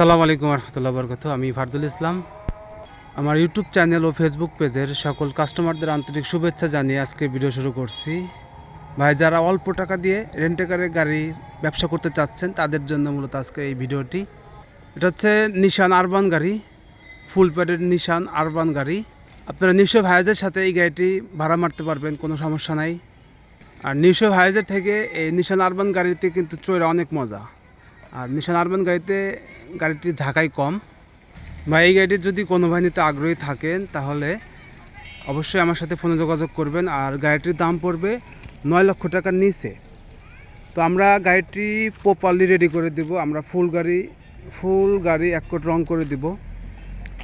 আসসালামু আলাইকুম রহমতুল্লাহ বরকত আমি ফারদুল ইসলাম। আমার ইউটিউব চ্যানেল ও ফেসবুক পেজের সকল কাস্টমারদের আন্তরিক শুভেচ্ছা জানিয়ে আজকে ভিডিও শুরু করছি। ভাই, যারা অল্প টাকা দিয়ে রেন্টেকারে গাড়ি ব্যবসা করতে চাচ্ছেন, তাদের জন্য মূলত আজকে এই ভিডিওটি। এটা হচ্ছে নিশান আরবান গাড়ি ফুল প্যাডের নিশান আরবান গাড়ি। আপনারা নিশ্চয় ভাইয়াদের সাথে এই গাড়িটি ভাড়া মারতে পারবেন, কোনো সমস্যা নাই। আর নিশো ভাইজার থেকে এই নিশান আরবান গাড়িতে কিন্তু চড়ে অনেক মজা। আর নিশান আরবান গাড়িতে, গাড়িটির ঝাঁকাই কম। বা এই গাড়িটির যদি কোনো ভাই নিতে আগ্রহী থাকেন, তাহলে অবশ্যই আমার সাথে ফোনে যোগাযোগ করবেন। আর গাড়িটির দাম পড়বে নয় লক্ষ টাকার নিচে। তো আমরা গাড়িটি প্রপারলি রেডি করে দেব। আমরা ফুল গাড়ি ফুল গাড়ি এক কোট রং করে দেব।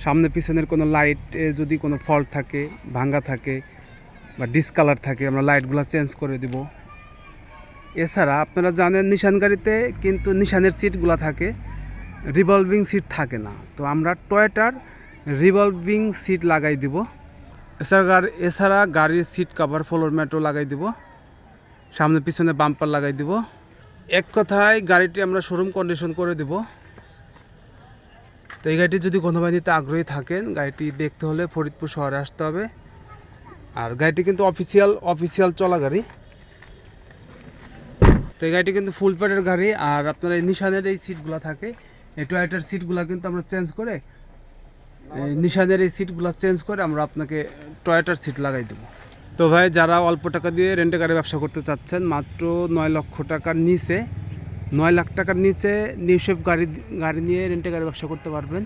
সামনে পিছনের কোনো লাইটে যদি কোনো ফল্ট থাকে, ভাঙ্গা থাকে বা ডিসকালার থাকে, আমরা লাইটগুলো চেঞ্জ করে দিব। এছাড়া আপনারা জানেন নিশান গাড়িতে কিন্তু নিশানের সিটগুলো থাকে রিভলভিং সিট থাকে না। তো আমরা টয়টার রিভলভিং সিট লাগাই দিব। এছাড়া এছাড়া গাড়ির সিট কাভার ফ্লোর ম্যাটও লাগাই দিব। সামনে পিছনে বাম্পার লাগাই দিব। এক কথায় গাড়িটি আমরা শোরুম কন্ডিশন করে দিব। তো এই গাড়িটি যদি কোনো নিতে আগ্রহী থাকেন, গাড়িটি দেখতে হলে ফরিদপুর শহরে আসতে হবে। আর গাড়িটি কিন্তু অফিসিয়াল অফিসিয়াল চলা গাড়ি। তো এই গাড়িটি কিন্তু ফুল প্যাডের গাড়ি, আর আপনার এই নিশানের এই সিটগুলো থাকে। এই টয়টার সিটগুলো কিন্তু আমরা চেঞ্জ করে নিশানের এই সিটগুলো চেঞ্জ করে আমরা আপনাকে টয়টার সিট লাগাই দেবো। তো ভাই, যারা অল্প টাকা দিয়ে রেন্টে গাড়ি ব্যবসা করতে চাচ্ছেন, মাত্র নয় লক্ষ টাকার নিচে, নয় লাখ টাকার নিচে নিউশেপ গাড়ি গাড়ি নিয়ে রেন্টে গাড়ি ব্যবসা করতে পারবেন।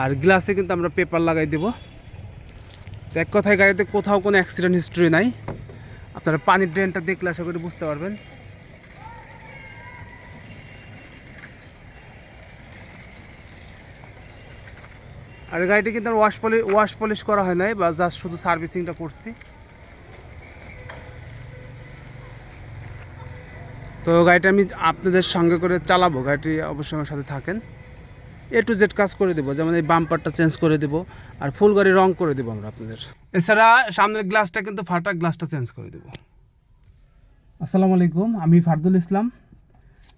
আর গ্লাসে কিন্তু আমরা পেপার লাগাই দেবো। তো এক কথায় গাড়িতে কোথাও কোনো অ্যাক্সিডেন্ট হিস্ট্রি নাই। আপনারা পানির ড্রেনটা দেখলে আশা করি বুঝতে পারবেন। আর গাড়িটি কিন্তু ওয়াশ পলিশ ওয়াশ পলিশ করা হয় নাই, বা জাস্ট শুধু সার্ভিসিংটা করছি। তো গাড়িটা আমি আপনাদের সঙ্গে করে চালাবো, গাড়িটি অবশ্যই আমার সাথে থাকেন। এ টু জেড কাজ করে দেবো, যেমন এই বাম্পারটা চেঞ্জ করে দেবো, আর ফুল গাড়ি রং করে দেবো আমরা আপনাদের। এছাড়া সামনের গ্লাসটা কিন্তু ফাটা গ্লাসটা চেঞ্জ করে দেবো। আসসালামু আলাইকুম, আমি ফারদুল ইসলাম।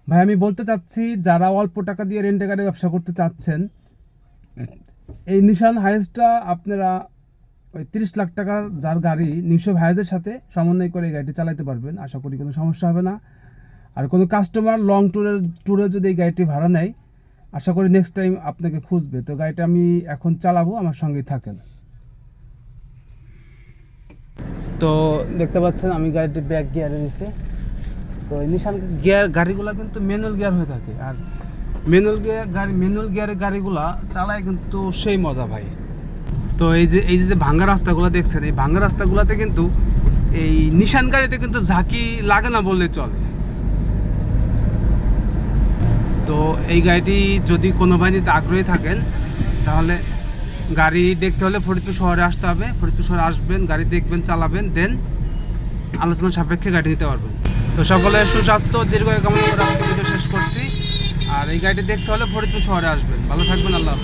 ভাই, আমি বলতে চাচ্ছি, যারা অল্প টাকা দিয়ে রেন্টে গাড়ি ব্যবসা করতে চাচ্ছেন এই নিশান হাইস্টটা আপনারা ওই তিরিশ লাখ টাকার যার গাড়ি নিশো ভাইদের সাথে সমন্বয় করে গাড়িটি চালাতে পারবেন, আশা করি কোনো সমস্যা হবে না। আর কোনো কাস্টমার লং ট্যুরের ট্যুরে যদি এই গাড়িটি ভাড়া নেয়, আশা করি নেক্সট টাইম আপনাকে খুঁজবে। তো গাড়িটা আমি এখন চালাবো, আমার সঙ্গেই থাকেন। তো দেখতে পাচ্ছেন, আমি গাড়িটি ব্যাক গিয়ারে নিছি। তো নিশান গিয়ার গাড়িগুলো কিন্তু ম্যানুয়াল গিয়ার হয়ে থাকে। আর ম্যানুয়াল গিয়ার গাড়ি ম্যানুয়াল গিয়ারের গাড়িগুলা চালায় কিন্তু সেই মজা ভাই। তো এই যে এই যে ভাঙ্গা রাস্তাগুলো দেখছেন, এই ভাঙ্গা রাস্তাগুলোতে কিন্তু এই নিশান গাড়িতে কিন্তু ঝাঁকি লাগে না বললে চলে। তো এই গাড়িটি যদি কোনো বাহিনীতে আগ্রহী থাকেন, তাহলে গাড়ি দেখতে হলে ফরিদপুর শহরে আসতে হবে। ফরিদপুর শহরে আসবেন, গাড়ি দেখবেন, চালাবেন, দেন আলোচনা সাপেক্ষে গাড়ি নিতে পারবেন। তো সকলে সুস্বাস্থ্য দীর্ঘ কামনা করে আজকে ভিডিও শেষ করছি আর এই গাড়িটি দেখতে হলে ফরিদপুর শহরে আসবেন ভালো থাকবেন, আল্লাহ।